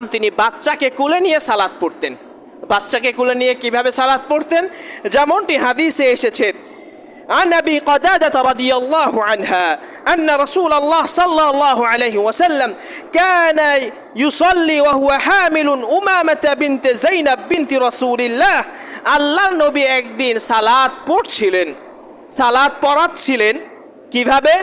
তিনি বাচ্চাকে কুলে নিয়ে সালাত পড়তেন বাচ্চাকে কুলে নিয়ে কিভাবে সালাত পড়তেন যেমনটি হাদিসে এসেছে عن ابي قتاده رضي الله عنها ان رسول الله صلى الله عليه وسلم كان يصلي وهو حامل امامه بنت زينب بنت رسول الله আল্লাহ নবী একদিন সালাত পড়ছিলেন সালাত পড়াচ্ছিলেন কিভাবে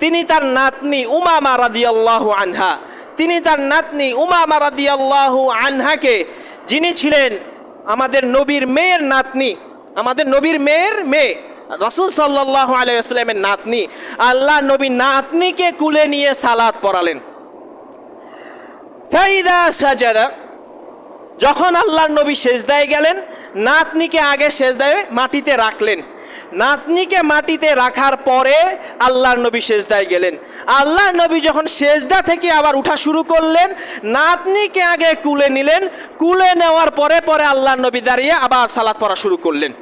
তিনি তার নাতনি উমামা রাদিয়াল্লাহু আনহা তিনি তার নাতনি উমামা রাদিয়াল্লাহু আনহাকে, যিনি ছিলেন আমাদের নবীর মেয়ের নাতনি, আমাদের নবীর মেয়ের মেয়ে, রসুল সাল্লাহ আলাইসলামের নাতনি। আল্লাহ নবী নাতনিকে কুলে নিয়ে সালাত পড়ালেন। ফাইদা সাজাদা, যখন আল্লাহর নবী সেজদায় গেলেন, নাতনিকে আগে সেজদায় মাটিতে রাখলেন। নাতনিকে মাটিতে রাখার পরে আল্লাহর নবী সেজদায় গেলেন। আল্লাহর নবী যখন সেজদা থেকে আবার উঠা শুরু করলেন, নাতনিকে আগে কুলে নিলেন, কুলে নেওয়ার পরে পরে আল্লাহর নবী দাঁড়িয়ে আবার সালাত পড়া শুরু করলেন।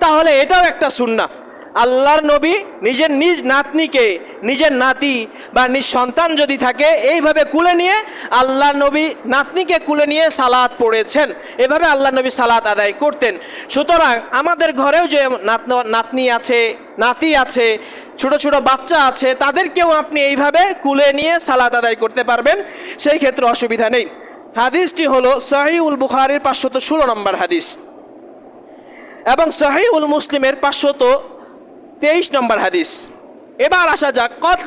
তাহলে এটাও একটা সুন্না আল্লাহর নবী নিজের নিজ নাতনিকে নিজের নাতি বা নিজ সন্তান যদি থাকে, এইভাবে কুলে নিয়ে আল্লাহ নবী নাতনিকে কুলে নিয়ে সালাত পড়েছেন। এভাবে আল্লাহ নবী সালাত আদায় করতেন। সুতরাং আমাদের ঘরেও যে নাতন- আছে, নাতি আছে, ছোট ছোট বাচ্চা আছে, তাদেরকেও আপনি এইভাবে কুলে নিয়ে সালাত আদায় করতে পারবেন। সেই ক্ষেত্রে অসুবিধা নেই। হাদিসটি হলো সাহিউল বুখারির পাঁচশত ষোলো নম্বর হাদিস। এবং সহিউল মুসলিমের পাঁচশত তেইশ নম্বর হাদিস। এবার আসা যাক কত